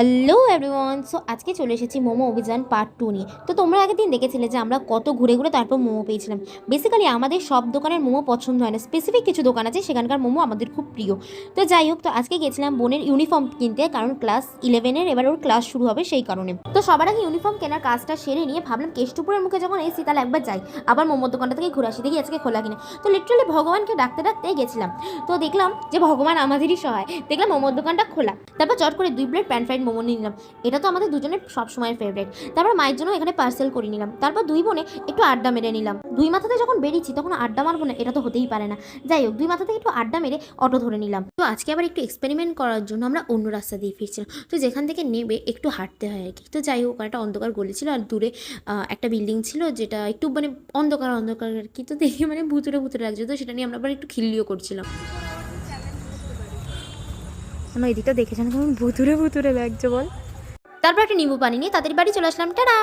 Hello everyone so আজকে চলে এসেছি মোমো অভিযান পার্ট টু নিয়ে। তো তোমরা আগের দিন দেখেছিলে যে আমরা কত ঘুরে ঘুরে তারপর মোমো পেয়েছিলাম। বেসিক্যালি আমাদের সব দোকানের মোমো পছন্দ হয় না। স্পেসিফিক কিছু দোকান আছে, সেখানকার মোমো আমাদের খুব প্রিয়। তো যাই হোক, তো আজকে গেছিলাম বোনের ইউনিফর্ম কিনতে, কারণ ক্লাস ইলেভেনের এবার ওর ক্লাস শুরু হবে সেই কারণে। তো সবার আগে ইউনিফর্ম কেনার কাজটা সেরে নিয়ে ভাবলাম কেষ্টপুরের মুখে যখন এসেছি, তাহলে একবার যাই। আবার মোমোর দোকানটা থেকে ঘুরে আসি, দেখি আজকে খোলা কিনে। তো লিটারালি ভগবানকে ডাকতে ডাকতে গেছিলাম। তো দেখলাম যে ভগবান আমাদেরই সহায়। দেখলাম মোমোর দোকানটা খোলা। তারপর চট করে দুই প্লেট প্যান ফ্রাইড মোমো নিয়ে নিলাম। এটা তো আমাদের দুজনের সবসময়ের ফেভারিট তারপর মায়ের জন্য এখানে পার্সেল করে নিলাম। তারপর দুই বোনে একটু আড্ডা মেরে নিলাম। দুই মাথাতে যখন বেরিয়েছি তখন আড্ডা মারবো না, এটা তো হতেই পারে না। যাই হোক, দুই মাথা থেকে একটু আড্ডা মেরে অটো ধরে নিলাম। তো আজকে আবার একটু এক্সপেরিমেন্ট করার জন্য আমরা অন্য রাস্তা দিয়ে ফিরছিলাম। তো যেখান থেকে নেবে একটু হাঁটতে হয় আর কি। তো যাই হোক, একটা অন্ধকার গলি ছিল আর দূরে একটা বিল্ডিং ছিল যেটা একটু মানে অন্ধকার অন্ধকার আর কি। তো দেখে মানে ভুতুরে ভুতুরে লাগছে তো সেটা নিয়ে আমরা আবার একটু খিল্লিও করছিলাম। আমার এদিকটা দেখেছেন? কেমন ভুতুরে ভুতুরে লাগছে বল। তারপর একটা নিম্বু পানি নিয়ে তাদের বাড়ি চলে আসলাম। টাটা!